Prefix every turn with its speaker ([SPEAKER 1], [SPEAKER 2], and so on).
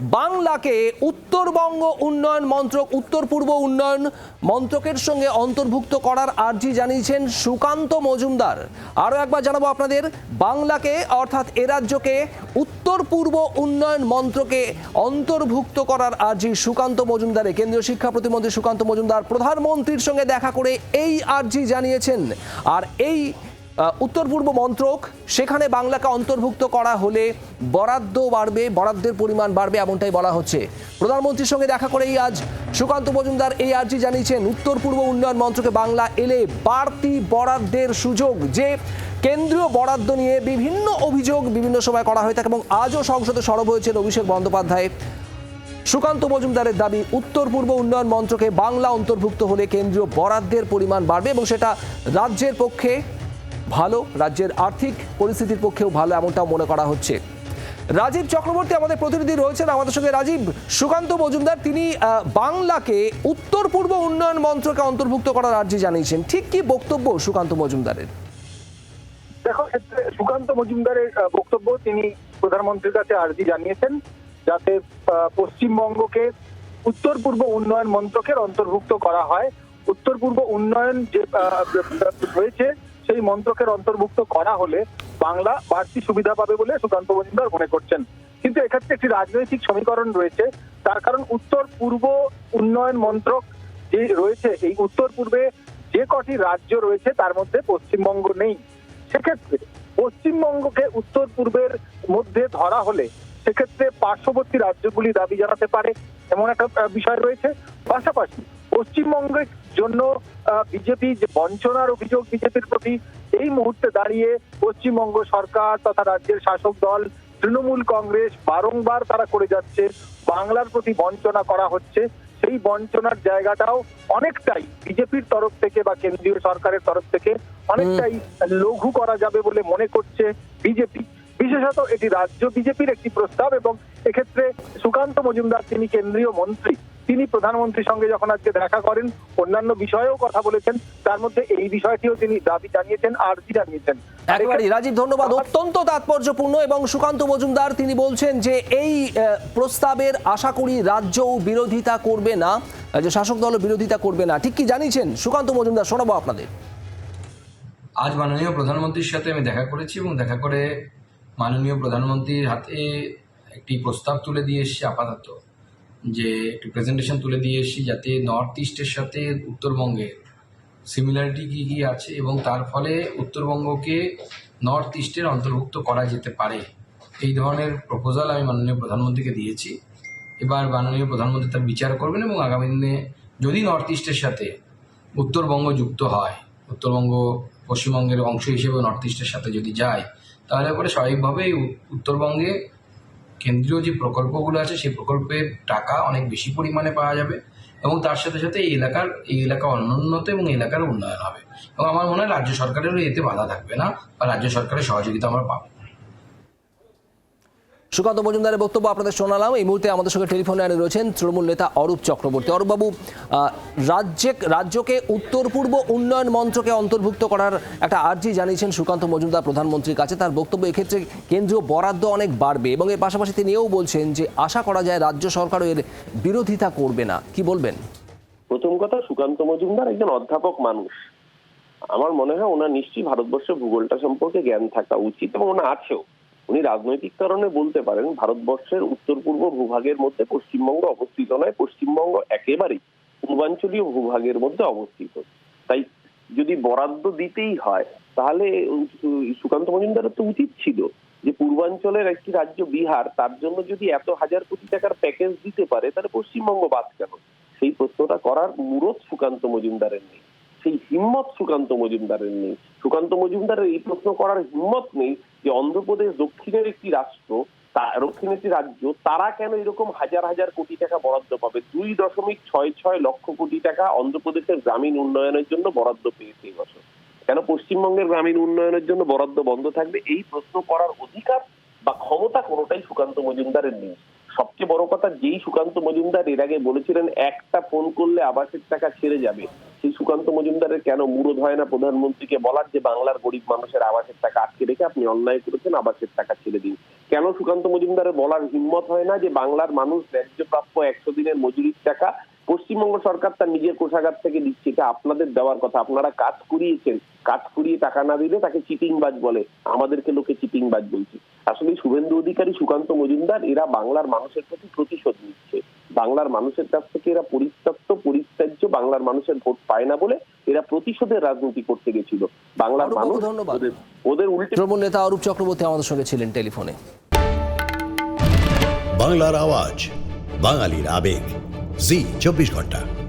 [SPEAKER 1] বাংলাকে উত্তরবঙ্গ উন্নয়ন মন্ত্রক, উত্তর পূর্ব উন্নয়ন মন্ত্রকের সঙ্গে অন্তর্ভুক্ত করার আর্জি জানিয়েছেন সুকান্ত মজুমদার। আরও একবার জানাব আপনাদের, বাংলাকে অর্থাৎ এ রাজ্যকে উত্তর পূর্ব উন্নয়ন মন্ত্রকে অন্তর্ভুক্ত করার আর্জি সুকান্ত মজুমদারে কেন্দ্রীয় শিক্ষা প্রতিমন্ত্রী সুকান্ত মজুমদার প্রধানমন্ত্রীর সঙ্গে দেখা করে এই আর্জি জানিয়েছেন। আর এই উত্তর পূর্ব মন্ত্রক, সেখানে বাংলাকে অন্তর্ভুক্ত করা হলে বরাদ্দ বাড়বে, বরাদ্দের পরিমাণ বাড়বে এমনটাই বলা হচ্ছে। প্রধানমন্ত্রীর সঙ্গে দেখা করেই আজ সুকান্ত মজুমদার এই আর্জি জানিয়েছেন, উত্তর পূর্ব উন্নয়ন মন্ত্রকে বাংলা এলে বাড়তি বরাদ্দের সুযোগ যে কেন্দ্রীয় বরাদ্দ নিয়ে বিভিন্ন অভিযোগ বিভিন্ন সময় করা হয়ে থাকে এবং আজও সংসদে সরব হয়েছেন অভিষেক বন্দ্যোপাধ্যায়। সুকান্ত মজুমদারের দাবি, উত্তর পূর্ব উন্নয়ন মন্ত্রকে বাংলা অন্তর্ভুক্ত হলে কেন্দ্রীয় বরাদ্দের পরিমাণ বাড়বে এবং সেটা রাজ্যের পক্ষে ভালো, রাজ্যের আর্থিক পরিস্থিতির পক্ষেও ভালো এমনটাও মনে করা হচ্ছে। রাজীব চক্রবর্তী আমাদের প্রতিনিধি রয়েছেন, আমাদের সঙ্গে রাজীব। সুকান্ত মজুমদার, তিনি বাংলাকে উত্তর পূর্ব উন্নয়ন মন্ত্রকে অন্তর্ভুক্ত করার আর্জি জানিয়েছেন। ঠিক কি বক্তব্য সুকান্ত মজুমদারের?
[SPEAKER 2] দেখো সুকান্ত মজুমদারের বক্তব্য তিনি প্রধানমন্ত্রীর কাছে আর্জি জানিয়েছেন, যাতে পশ্চিমবঙ্গকে উত্তর পূর্ব উন্নয়ন মন্ত্রকের অন্তর্ভুক্ত করা হয়। উত্তর পূর্ব উন্নয়ন যে রয়েছে সেই মন্ত্রকের অন্তর্ভুক্ত করা হলে বাংলা বাড়তি সুবিধা পাবে বলে সুকান্ত মজুমদার মনে করছেন। কিন্তু এক্ষেত্রে একটি রাজনৈতিক সমীকরণ রয়েছে, তার কারণ উত্তর পূর্ব উন্নয়ন মন্ত্রক যে রয়েছে, এই উত্তর পূর্বে যে কটি রাজ্য রয়েছে, তার মধ্যে পশ্চিমবঙ্গ নেই। সেক্ষেত্রে পশ্চিমবঙ্গকে উত্তর পূর্বের মধ্যে ধরা হলে সেক্ষেত্রে পার্শ্ববর্তী রাজ্যগুলি দাবি জানাতে পারে, এমন একটা বিষয় রয়েছে। পাশাপাশি পশ্চিমবঙ্গের জন্য বিজেপি যে বঞ্চনার অভিযোগ বিজেপির প্রতি, এই মুহূর্তে দাঁড়িয়ে পশ্চিমবঙ্গ সরকার তথা রাজ্যের শাসক দল, তৃণমূল কংগ্রেস বারংবার তারা করে যাচ্ছে, বাংলার প্রতি বঞ্চনা করা হচ্ছে। সেই বঞ্চনার জায়গাটাও অনেকটাই বিজেপির তরফ থেকে বা কেন্দ্রীয় সরকারের তরফ থেকে অনেকটাই লঘু করা যাবে বলে মনে করছে বিজেপি। বিশেষত এটি রাজ্য বিজেপির একটি প্রস্তাব এবং এক্ষেত্রে সুকান্ত মজুমদার, তিনি কেন্দ্রীয় মন্ত্রী তিনি প্রধানমন্ত্রীর সঙ্গে যখন আজকে দেখা করেন অন্যান্য বিষয়েও কথা বলেছেন তার মধ্যে এই বিষয়টিও তিনি দাবি জানিয়েছেন আর্জি জানিয়েছেন। আর
[SPEAKER 1] একেবারেই রাজীব ধন্যবাদ। অত্যন্ত তাৎপর্যপূর্ণ এবং সুকান্ত মজুমদার তিনি বলছেন যে এই প্রস্তাবের আশা করি রাজ্যও বিরোধিতা করবে না আহ, যে শাসক দলও বিরোধিতা করবে না। ঠিক কি জানিয়েছেন সুকান্ত মজুমদার? শোনাবো আপনাদের।
[SPEAKER 3] আজ মাননীয় প্রধানমন্ত্রীর সাথে আমি দেখা করেছি এবং দেখা করে মাননীয় প্রধানমন্ত্রীর হাতে একটি প্রস্তাব তুলে দিয়ে এসেছি আপাতত। যে একটু প্রেজেন্টেশন তুলে দিয়ে এসেছি যাতে নর্থ ইস্টের সাথে উত্তরবঙ্গের সিমিলারিটি কী কী আছে এবং তার ফলে উত্তরবঙ্গকে নর্থ ইস্টের অন্তর্ভুক্ত করা যেতে পারে। এই ধরনের প্রপোজাল আমি মাননীয় প্রধানমন্ত্রীকে দিয়েছি। এবার মাননীয় প্রধানমন্ত্রী তার বিচার করবেন এবং আগামী দিনে যদি নর্থ ইস্টের সাথে উত্তরবঙ্গ যুক্ত হয়, উত্তরবঙ্গ পশ্চিমবঙ্গের অংশ হিসেবে নর্থ ইস্টের সাথে যদি যায়, তাহলে পরে স্বাভাবিকভাবেই উত্তরবঙ্গে কেন্দ্রীয় যে প্রকল্পগুলো আছে, সেই প্রকল্পের টাকা অনেক বেশি পরিমাণে পাওয়া যাবে এবং তার সাথে সাথে এই এলাকার, এই এলাকা অনুন্নত এবং এলাকার উন্নয়ন হবে। এবং আমার মনে হয় রাজ্য সরকারেরও এতে বাধা থাকবে না বা রাজ্য সরকারের সহযোগিতা আমরা পাবো।
[SPEAKER 1] সুকান্ত মজুমদারের বক্তব্য আপনাদের শোনালাম। এই মুহূর্তে আমাদের সঙ্গে টেলিফোন লাইনে রয়েছেন তৃণমূল নেতা অরূপ চক্রবর্তী। অরূপবাবু রাজ্যে, রাজ্যকে উত্তর পূর্ব উন্নয়ন মন্ত্রকে অন্তর্ভুক্ত করার একটা আর্জি জানিয়েছেন সুকান্ত মজুমদার প্রধানমন্ত্রীর কাছে। তার বক্তব্য এক্ষেত্রে কেন্দ্রীয় বরাদ্দ অনেক বাড়বে এবং এর পাশাপাশি তিনি এও বলছেন যে, আশা করা যায় রাজ্য সরকারও এর বিরোধিতা করবে না। কি বলবেন?
[SPEAKER 4] প্রথম কথা, সুকান্ত মজুমদার একজন অধ্যাপক মানুষ। আমার মনে হয় ওনার নিশ্চয়ই ভারতবর্ষের ভূগোলটা সম্পর্কে জ্ঞান থাকা উচিত এবং ওনা আছেও। উনি রাজনৈতিক কারণে বলতে পারেন ভারতবর্ষের উত্তর পূর্ব ভূভাগের মধ্যে পশ্চিমবঙ্গ অবস্থিত নয়। পশ্চিমবঙ্গ একেবারেই পূর্বাঞ্চলীয় ভূভাগের মধ্যে অবস্থিত। তাই যদি বরাদ্দ দিতেই হয়, তাহলে সুকান্ত মজুমদারের তো উচিত ছিল যে পূর্বাঞ্চলের একটি রাজ্য বিহার, তার জন্য যদি এত হাজার কোটি টাকার প্যাকেজ দিতে পারে, তাহলে পশ্চিমবঙ্গ বাদ কেন? সেই প্রশ্নটা করার মুরত সুকান্ত মজুমদারের নেই। সেই হিম্মত সুকান্ত মজুমদারের নেই। সুকান্ত মজুমদারের এই প্রশ্ন করার হিম্মত নেই যে অন্ধ্রপ্রদেশ দক্ষিণের একটি রাষ্ট্র দক্ষিণের একটি রাজ্য, তারা কেন এরকম হাজার হাজার কোটি টাকা বরাদ্দ পাবে? দুই দশমিক ছয় ছয় লক্ষ কোটি টাকা অন্ধ্রপ্রদেশের গ্রামীণ উন্নয়নের জন্য বরাদ্দ পেয়েছে এই বছর। কেন পশ্চিমবঙ্গের গ্রামীণ উন্নয়নের জন্য বরাদ্দ বন্ধ থাকবে? এই প্রশ্ন করার অধিকার বা ক্ষমতা কোনোটাই সুকান্ত মজুমদারের নেই। সবচেয়ে বড় কথা, যেই সুকান্ত মজুমদার এর আগে বলেছিলেন, একটা ফোন করলে আবাসের টাকা ছেড়ে যাবে। সেই সুকান্ত মজুমদারের কেন মুরদ হয় না প্রধানমন্ত্রীকে বলার যে বাংলার গরিব মানুষের আবাসের টাকা আটকে রেখে আপনি অন্যায় করেছেন, আবাসের টাকা ছেড়ে দিন। কেন সুকান্ত মজুমদারের বলার হিম্মত হয় না যে বাংলার মানুষ ন্যায্য প্রাপ্য একশো দিনের মজুরির টাকা পশ্চিমবঙ্গ সরকার তার নিজের কোষাগার থেকে দিচ্ছে এটা আপনাদের দেওয়ার কথা। আপনারা কাজ করিয়েছেন। কাজ করিয়ে টাকা না দিলে তাকে চিটিংবাজ বলে। আমাদেরকে লোকে চিটিংবাজ বলছে। আসলে শুভেন্দু অধিকারী সুকান্ত মজুমদার এরা বাংলার মানুষের প্রতি প্রতিশোধ নিচ্ছে। বাংলার মানুষের কাছ থেকে এরা পরিত্যক্ত পরিত্যাজ্য বাংলার মানুষের ভোট পায় না বলে এরা প্রতিশোধের রাজনীতি করতে গেছিল। বাংলার মানুষ
[SPEAKER 1] ধন্যবাদ।
[SPEAKER 4] ওদের ওদের উল্টে
[SPEAKER 1] তৃণমূল নেতা অরূপ চক্রবর্তী আমাদের সঙ্গে ছিলেন টেলিফোনে।
[SPEAKER 5] বাংলার আওয়াজ বাঙালির আবেগ। জি চব্বিশ ঘণ্টা।